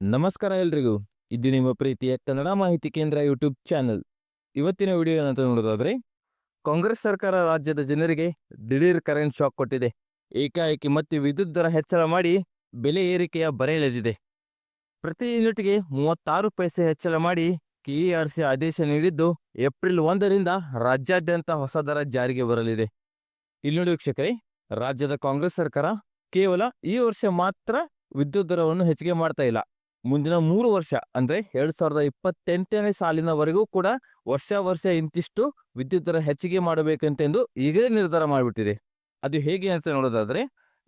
ನಮಸ್ಕಾರ ಎಲ್ರಿಗೂ. ಇದು ನಿಮ್ಮ ಪ್ರೀತಿಯ ಕನ್ನಡ ಮಾಹಿತಿ ಕೇಂದ್ರ ಯೂಟ್ಯೂಬ್ ಚಾನೆಲ್. ಇವತ್ತಿನ ವಿಡಿಯೋ ಏನಂತ ನೋಡೋದಾದ್ರೆ, ಕಾಂಗ್ರೆಸ್ ಸರ್ಕಾರ ರಾಜ್ಯದ ಜನರಿಗೆ ದಿಢೀರ್ ಕರೆಂಟ್ ಶಾಕ್ ಕೊಟ್ಟಿದೆ. ಏಕಾಏಕಿ ಮತ್ತೆ ವಿದ್ಯುತ್ ದರ ಹೆಚ್ಚಳ ಮಾಡಿ ಬೆಲೆ ಏರಿಕೆಯ ಬರೆ ಎಳೆದಿದೆ. ಪ್ರತಿ ಯೂನಿಟ್ಗೆ ಮೂವತ್ತಾರು ಪೈಸೆ ಹೆಚ್ಚಳ ಮಾಡಿ ಕೆಇಆರ್ಸಿ ಆದೇಶ ನೀಡಿದ್ದು ಏಪ್ರಿಲ್ ಒಂದರಿಂದ ರಾಜ್ಯಾದ್ಯಂತ ಹೊಸ ದರ ಜಾರಿಗೆ ಬರಲಿದೆ. ಇಲ್ಲಿ ನೋಡಿ ವೀಕ್ಷಕರೇ, ರಾಜ್ಯದ ಕಾಂಗ್ರೆಸ್ ಸರ್ಕಾರ ಕೇವಲ ಈ ವರ್ಷ ಮಾತ್ರ ವಿದ್ಯುತ್ ದರವನ್ನು ಹೆಚ್ಚಿಗೆ ಮಾಡ್ತಾ ಇಲ್ಲ. ಮುಂದಿನ ಮೂರು ವರ್ಷ, ಅಂದ್ರೆ ಎರಡ್ ಸಾವಿರದ ಇಪ್ಪತ್ತೆಂಟನೇ ಸಾಲಿನವರೆಗೂ ಕೂಡ ವರ್ಷ ವರ್ಷ ಇಂತಿಷ್ಟು ವಿದ್ಯುತ್ ದರ ಹೆಚ್ಚಿಗೆ ಮಾಡಬೇಕಂತೆಂದು ಈಗಲೇ ನಿರ್ಧಾರ ಮಾಡಿಬಿಟ್ಟಿದೆ. ಅದು ಹೇಗೆ ಅಂತ ನೋಡೋದಾದ್ರೆ,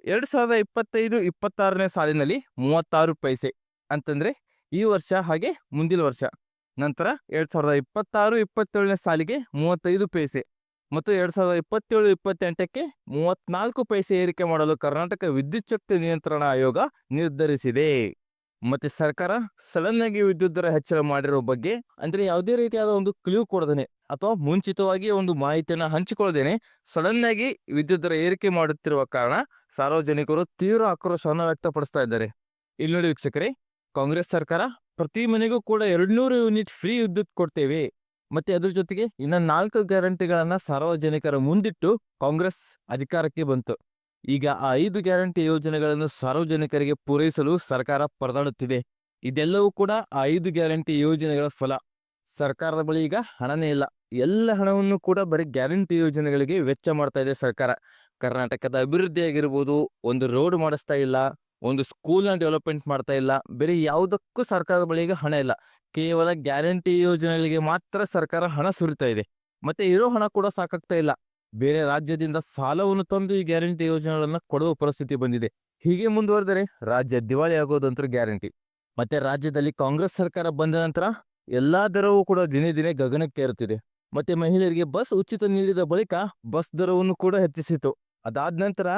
ಎರಡ್ ಸಾವಿರದ ಇಪ್ಪತ್ತೈದು, ಇಪ್ಪತ್ತಾರನೇ ಸಾಲಿನಲ್ಲಿ ಮೂವತ್ತಾರು ಪೈಸೆ ಅಂತಂದ್ರೆ ಈ ವರ್ಷ ಹಾಗೆ ಮುಂದಿನ ವರ್ಷ. ನಂತರ ಎರಡ್ ಸಾವಿರದ ಇಪ್ಪತ್ತಾರು, ಇಪ್ಪತ್ತೇಳನೇ ಸಾಲಿಗೆ ಮೂವತ್ತೈದು ಪೈಸೆ ಮತ್ತು ಎರಡ್ ಸಾವಿರದ ಇಪ್ಪತ್ತೇಳು, ಇಪ್ಪತ್ತೆಂಟಕ್ಕೆ ಮೂವತ್ನಾಲ್ಕು ಪೈಸೆ ಏರಿಕೆ ಮಾಡಲು ಕರ್ನಾಟಕ ವಿದ್ಯುಚ್ಛಕ್ತಿ ನಿಯಂತ್ರಣ ಆಯೋಗ ನಿರ್ಧರಿಸಿದೆ. ಮತ್ತೆ ಸರ್ಕಾರ ಸಡನ್ ಆಗಿ ವಿದ್ಯುತ್ ದರ ಹೆಚ್ಚಳ ಮಾಡಿರೋ ಬಗ್ಗೆ ಅಂದ್ರೆ ಯಾವುದೇ ರೀತಿಯಾದ ಒಂದು ಕ್ಲೂ ಕೊಡದೇನೆ ಅಥವಾ ಮುಂಚಿತವಾಗಿ ಒಂದು ಮಾಹಿತಿಯನ್ನ ಹಂಚಿಕೊಳ್ಳದೇನೆ ಸಡನ್ ಆಗಿ ವಿದ್ಯುತ್ ದರ ಏರಿಕೆ ಮಾಡುತ್ತಿರುವ ಕಾರಣ ಸಾರ್ವಜನಿಕರು ತೀವ್ರ ಆಕ್ರೋಶವನ್ನು ವ್ಯಕ್ತಪಡಿಸ್ತಾ ಇದ್ದಾರೆ. ಇಲ್ಲಿ ನೋಡಿ ವೀಕ್ಷಕರೇ, ಕಾಂಗ್ರೆಸ್ ಸರ್ಕಾರ ಪ್ರತಿ ಮನೆಗೂ ಕೂಡ ಎರಡ್ನೂರು ಯೂನಿಟ್ ಫ್ರೀ ವಿದ್ಯುತ್ ಕೊಡ್ತೇವೆ. ಮತ್ತೆ ಅದ್ರ ಜೊತೆಗೆ ಇನ್ನ ನಾಲ್ಕು ಗ್ಯಾರಂಟಿಗಳನ್ನ ಸಾರ್ವಜನಿಕರ ಮುಂದಿಟ್ಟು ಕಾಂಗ್ರೆಸ್ ಅಧಿಕಾರಕ್ಕೆ ಬಂತು. ಈಗ ಆ ಐದು ಗ್ಯಾರಂಟಿ ಯೋಜನೆಗಳನ್ನು ಸಾರ್ವಜನಿಕರಿಗೆ ಪೂರೈಸಲು ಸರ್ಕಾರ ಪರದಾಡುತ್ತಿದೆ. ಇದೆಲ್ಲವೂ ಕೂಡ ಆ ಐದು ಗ್ಯಾರಂಟಿ ಯೋಜನೆಗಳ ಫಲ. ಸರ್ಕಾರದ ಬಳಿ ಈಗ ಹಣನೇ ಇಲ್ಲ. ಎಲ್ಲ ಹಣವನ್ನು ಕೂಡ ಬರೀ ಗ್ಯಾರಂಟಿ ಯೋಜನೆಗಳಿಗೆ ವೆಚ್ಚ ಮಾಡ್ತಾ ಇದೆ ಸರ್ಕಾರ. ಕರ್ನಾಟಕದ ಅಭಿವೃದ್ಧಿ ಆಗಿರ್ಬೋದು, ಒಂದು ರೋಡ್ ಮಾಡಿಸ್ತಾ ಇಲ್ಲ, ಒಂದು ಸ್ಕೂಲ್ನ ಡೆವಲಪ್ಮೆಂಟ್ ಮಾಡ್ತಾ ಇಲ್ಲ, ಬೇರೆ ಯಾವುದಕ್ಕೂ ಸರ್ಕಾರದ ಬಳಿ ಈಗ ಹಣ ಇಲ್ಲ. ಕೇವಲ ಗ್ಯಾರಂಟಿ ಯೋಜನೆಗಳಿಗೆ ಮಾತ್ರ ಸರ್ಕಾರ ಹಣ ಸುರಿತಾ ಇದೆ. ಮತ್ತೆ ಇರೋ ಹಣ ಕೂಡ ಸಾಕಾಗ್ತಾ ಇಲ್ಲ. ಬೇರೆ ರಾಜ್ಯದಿಂದ ಸಾಲವನ್ನು ತಂದು ಈ ಗ್ಯಾರಂಟಿ ಯೋಜನೆಗಳನ್ನು ಕೊಡುವ ಪರಿಸ್ಥಿತಿ ಬಂದಿದೆ. ಹೀಗೆ ಮುಂದುವರೆದರೆ ರಾಜ್ಯ ದಿವಾಳಿ ಆಗೋದಂತೂ ಗ್ಯಾರಂಟಿ. ಮತ್ತೆ ರಾಜ್ಯದಲ್ಲಿ ಕಾಂಗ್ರೆಸ್ ಸರ್ಕಾರ ಬಂದ ನಂತರ ಎಲ್ಲಾ ದರವೂ ಕೂಡ ದಿನೇ ದಿನೇ ಗಗನಕ್ಕೇರುತ್ತಿದೆ ಮತ್ತೆ ಮಹಿಳೆಯರಿಗೆ ಬಸ್ ಉಚಿತ ನೀಡಿದ ಬಳಿಕ ಬಸ್ ದರವನ್ನು ಕೂಡ ಹೆಚ್ಚಿಸಿತು. ಅದಾದ ನಂತರ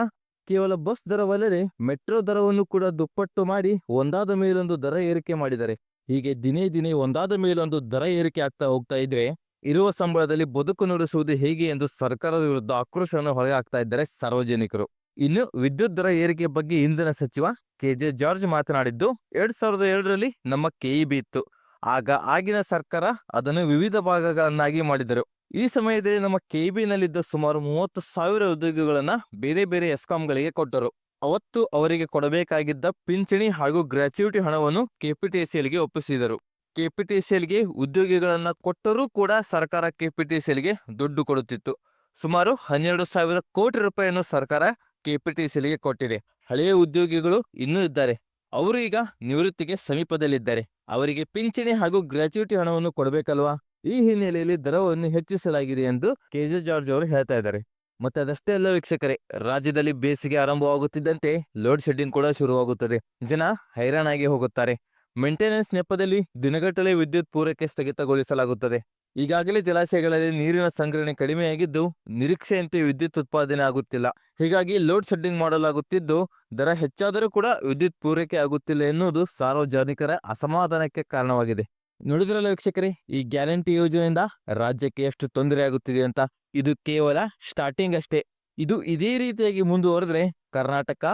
ಕೇವಲ ಬಸ್ ದರವಲ್ಲದೆ ಮೆಟ್ರೋ ದರವನ್ನು ಕೂಡ ದುಪ್ಪಟ್ಟು ಮಾಡಿ ಒಂದಾದ ಮೇಲೊಂದು ದರ ಏರಿಕೆ ಮಾಡಿದರೆ, ಹೀಗೆ ದಿನೇ ದಿನೇ ಒಂದಾದ ಮೇಲೊಂದು ದರ ಏರಿಕೆ ಆಗ್ತಾ ಹೋಗ್ತಾ ಇದ್ರೆ ಇರುವ ಸಂಬಳದಲ್ಲಿ ಬದುಕು ನಡೆಸುವುದು ಹೇಗೆ ಎಂದು ಸರ್ಕಾರದ ವಿರುದ್ಧ ಆಕ್ರೋಶವನ್ನು ಹೊರಗೆ ಹಾಕ್ತಾ ಇದ್ದಾರೆ ಸಾರ್ವಜನಿಕರು. ಇನ್ನು ವಿದ್ಯುತ್ ದರ ಏರಿಕೆ ಬಗ್ಗೆ ಇಂಧನ ಸಚಿವ ಕೆ ಜೆ ಜಾರ್ಜ್ ಮಾತನಾಡಿದ್ದು, ಎರಡ್ ಸಾವಿರದ ಎರಡರಲ್ಲಿ ನಮ್ಮ ಕೆಇಬಿ ಇತ್ತು ಆಗ ಆಗಿನ ಸರ್ಕಾರ ಅದನ್ನು ವಿವಿಧ ಭಾಗಗಳನ್ನಾಗಿ ಮಾಡಿದರು. ಈ ಸಮಯದಲ್ಲಿ ನಮ್ಮ ಕೆಇಬಿನಲ್ಲಿದ್ದ ಸುಮಾರು ಮೂವತ್ತು ಸಾವಿರ ಉದ್ಯೋಗಿಗಳನ್ನ ಬೇರೆ ಬೇರೆ ಎಸ್ಕಾಂಗಳಿಗೆ ಕೊಟ್ಟರು. ಅವತ್ತು ಅವರಿಗೆ ಕೊಡಬೇಕಾಗಿದ್ದ ಪಿಂಚಣಿ ಹಾಗೂ ಗ್ರಾಚ್ಯುಟಿ ಹಣವನ್ನು ಕೆಪಿಟಿಸಿಎಲ್ಗೆ ಒಪ್ಪಿಸಿದರು. ಕೆಪಿಟಿಸಿಎಲ್ಗೆ ಉದ್ಯೋಗಿಗಳನ್ನು ಕೊಟ್ಟರೂ ಕೂಡ ಸರ್ಕಾರ ಕೆಪಿಟಿಸಿಎಲ್ಗೆ ದುಡ್ಡು ಕೊಡುತ್ತಿತ್ತು. ಸುಮಾರು ಹನ್ನೆರಡು ಸಾವಿರ ಕೋಟಿ ರೂಪಾಯಿಯನ್ನು ಸರ್ಕಾರ ಕೆಪಿಟಿಸಿಎಲ್ಗೆ ಕೊಟ್ಟಿದೆ. ಹಳೆಯ ಉದ್ಯೋಗಿಗಳು ಇನ್ನೂ ಇದ್ದಾರೆ. ಅವರು ಈಗ ನಿವೃತ್ತಿಗೆ ಸಮೀಪದಲ್ಲಿದ್ದಾರೆ. ಅವರಿಗೆ ಪಿಂಚಣಿ ಹಾಗೂ ಗ್ರಾಚ್ಯುಟಿ ಹಣವನ್ನು ಕೊಡಬೇಕಲ್ವಾ? ಈ ಹಿನ್ನೆಲೆಯಲ್ಲಿ ದರವನ್ನು ಹೆಚ್ಚಿಸಲಾಗಿದೆ ಎಂದು ಕೆ ಜೆ ಜಾರ್ಜ್ ಅವರು ಹೇಳ್ತಾ ಇದ್ದಾರೆ. ಮತ್ತೆ ಅದಷ್ಟೇ ಅಲ್ಲ ವೀಕ್ಷಕರೇ, ರಾಜ್ಯದಲ್ಲಿ ಬೇಸಿಗೆ ಆರಂಭವಾಗುತ್ತಿದ್ದಂತೆ ಲೋಡ್ ಶೆಡ್ಡಿಂಗ್ ಕೂಡ ಶುರುವಾಗುತ್ತದೆ. ಜನ ಹೈರಾಣಾಗಿ ಹೋಗುತ್ತಾರೆ. ಮೇಂಟೆನೆನ್ಸ್ ನೆಪದಲ್ಲಿ ದಿನಗಟ್ಟಲೆ ವಿದ್ಯುತ್ ಪೂರೈಕೆ ಸ್ಥಗಿತಗೊಳಿಸಲಾಗುತ್ತದೆ. ಈಗಾಗಲೇ ಜಲಾಶಯಗಳಲ್ಲಿ ನೀರಿನ ಸಂಗ್ರಹಣೆ ಕಡಿಮೆಯಾಗಿದ್ದು, ನಿರೀಕ್ಷೆಯಂತೆ ವಿದ್ಯುತ್ ಉತ್ಪಾದನೆ ಆಗುತ್ತಿಲ್ಲ. ಹೀಗಾಗಿ ಲೋಡ್ ಶೆಡ್ಡಿಂಗ್ ಮಾಡಲಾಗುತ್ತಿದ್ದು, ದರ ಹೆಚ್ಚಾದರೂ ಕೂಡ ವಿದ್ಯುತ್ ಪೂರೈಕೆ ಆಗುತ್ತಿಲ್ಲ ಎನ್ನುವುದು ಸಾರ್ವಜನಿಕರ ಅಸಮಾಧಾನಕ್ಕೆ ಕಾರಣವಾಗಿದೆ. ನೋಡಿದ್ರಲ್ಲ ವೀಕ್ಷಕರೇ, ಈ ಗ್ಯಾರಂಟಿ ಯೋಜನೆಯಿಂದ ರಾಜ್ಯಕ್ಕೆ ಎಷ್ಟು ತೊಂದರೆ ಆಗುತ್ತಿದೆ ಅಂತ? ಇದು ಕೇವಲ ಸ್ಟಾರ್ಟಿಂಗ್ ಅಷ್ಟೇ. ಇದು ಇದೇ ರೀತಿಯಾಗಿ ಮುಂದುವರೆದ್ರೆ ಕರ್ನಾಟಕ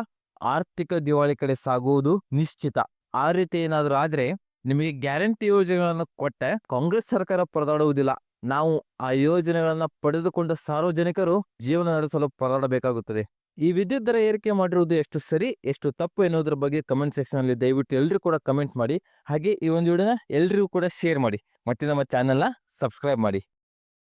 ಆರ್ಥಿಕ ದಿವಾಳಿ ಕಡೆ ಸಾಗುವುದು ನಿಶ್ಚಿತ. ಆ ರೀತಿ ಏನಾದರೂ ಆದರೆ ನಿಮಗೆ ಗ್ಯಾರಂಟಿ ಯೋಜನೆಗಳನ್ನು ಕೊಟ್ಟ ಕಾಂಗ್ರೆಸ್ ಸರ್ಕಾರ ಪರದಾಡುವುದಿಲ್ಲ. ನಾವು ಆ ಯೋಜನೆಗಳನ್ನ ಪಡೆದುಕೊಂಡ ಸಾರ್ವಜನಿಕರು ಜೀವನ ನಡೆಸಲು ಪರದಾಡಬೇಕಾಗುತ್ತದೆ. ಈ ವಿದ್ಯುತ್ ದರ ಏರಿಕೆ ಮಾಡಿರುವುದು ಎಷ್ಟು ಸರಿ, ಎಷ್ಟು ತಪ್ಪು ಎನ್ನುವುದರ ಬಗ್ಗೆ ಕಮೆಂಟ್ ಸೆಕ್ಷನ್ ಅಲ್ಲಿ ದಯವಿಟ್ಟು ಎಲ್ಲರೂ ಕೂಡ ಕಮೆಂಟ್ ಮಾಡಿ. ಹಾಗೆ ಈ ಒಂದು ವಿಡಿಯೋನ ಎಲ್ರಿಗೂ ಕೂಡ ಶೇರ್ ಮಾಡಿ. ಮತ್ತೆ ನಮ್ಮ ಚಾನೆಲ್ನ ಸಬ್ಸ್ಕ್ರೈಬ್ ಮಾಡಿ.